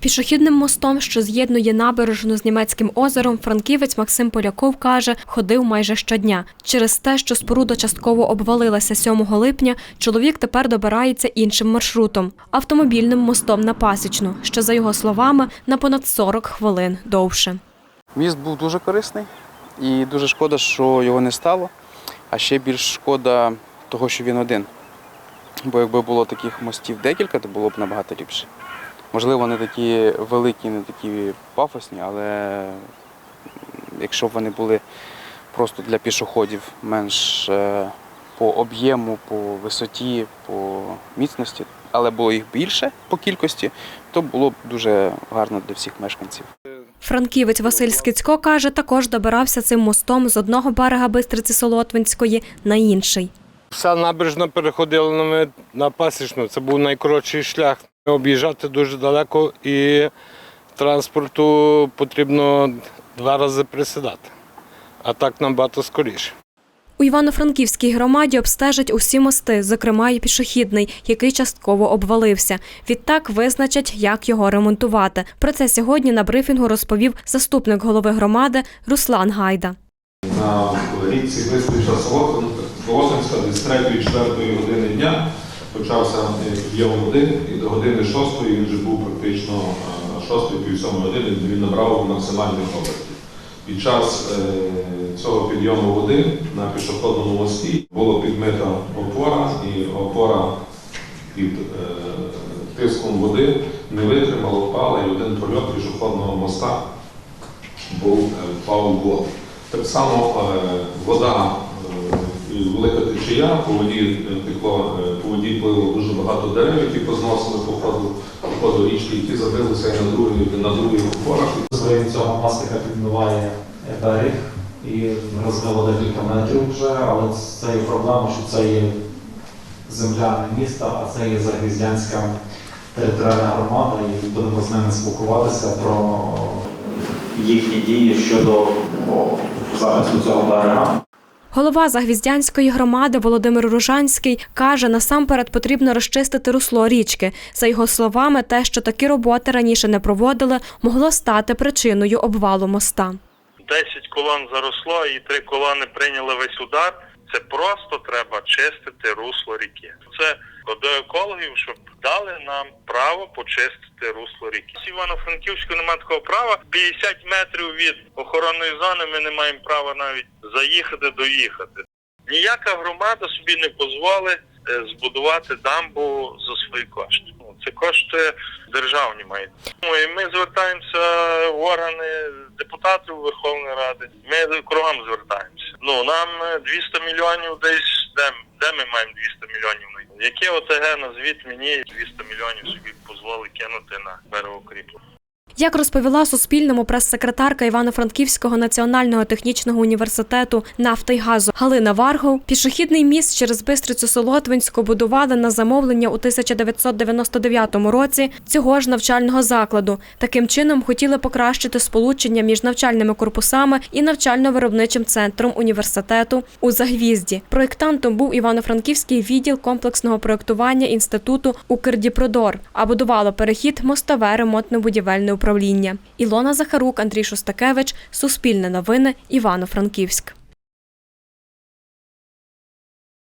Пішохідним мостом, що з'єднує набережну з німецьким озером, франківець Максим Поляков каже, ходив майже щодня. Через те, що споруда частково обвалилася 7 липня, чоловік тепер добирається іншим маршрутом автомобільним мостом на Пасічну, що за його словами на понад 40 хвилин довше. Міст був дуже корисний і дуже шкода, що його не стало. А ще більш шкода того, що він один. Бо якби було таких мостів декілька, то було б набагато ліпше. Можливо, не такі великі, не такі пафосні, але якщо б вони були просто для пішоходів менш е, по об'єму, по висоті, по міцності, але було їх більше по кількості, то було б дуже гарно для всіх мешканців. Франківець Василь Скицько каже, також добирався цим мостом з одного берега Бистриці Солотвинської на інший. Вся набережна переходила на, пасічну. Це був найкоротший шлях. Об'їжджати дуже далеко і транспорту потрібно два рази присідати. А так набагато скоріше. У Івано-Франківській громаді обстежать усі мости, зокрема і пішохідний, який частково обвалився. Відтак визначать, як його ремонтувати. Про це сьогодні на брифінгу розповів заступник голови громади Руслан Гайда. на річці Бистрича Солотинська десь 3-4 години дня почався е, підйом води і до години 6 він вже був практично е, 6-7 години, він набрав максимальних обертів. Під час е, цього підйому води на пішохідному мості було підмита опора, і опора під е, тиском води не витримала, впала, і один прольот пішохідного моста був е, впав у воду. Так само е, вода е, велика течія, по воді е, текло, е, по воді плило дуже багато дерев, які позносили по ходу, по ходу річки, які забилися і на других, на других опорах. Своїм цього мастика підмиває берег і розмило декілька метрів вже, але це є проблема, що це є земля не міста, а це є Загвіздянська територіальна громада, і будемо з ними спілкуватися про їхні дії щодо захисту цього берега. Голова Загвіздянської громади Володимир Ружанський каже, насамперед потрібно розчистити русло річки. За його словами, те, що такі роботи раніше не проводили, могло стати причиною обвалу моста. 10 колон заросло і три колони прийняли весь удар. Це просто треба чистити русло ріки. Це до екологів, щоб дали нам право почистити русло ріки. З Івано-Франківську немає такого права. 50 метрів від охоронної зони ми не маємо права навіть заїхати, доїхати. Ніяка громада собі не дозволить е, збудувати дамбу за свої кошти. Ну, Це кошти державні мають. Ну, і ми звертаємося в органи депутатів Верховної Ради. Ми кругом звертаємося. Ну нам е, 200 мільйонів десь де, де ми маємо 200 мільйонів? Яке ОТГ назвіть мені 200 мільйонів собі дозволить кинути на берегокріплення? Як розповіла Суспільному прес-секретарка Івано-Франківського національного технічного університету нафти й газу Галина Варгов, пішохідний міст через Бистрицю Солотвинську будували на замовлення у 1999 році цього ж навчального закладу. Таким чином хотіли покращити сполучення між навчальними корпусами і навчально-виробничим центром університету у Загвізді. Проєктантом був Івано-Франківський відділ комплексного проєктування інституту Укрдіпродор, а будувало перехід мостове ремонтно-будівельне управління. Ілона Захарук, Андрій Шостакевич, Суспільне новини, Івано-Франківськ.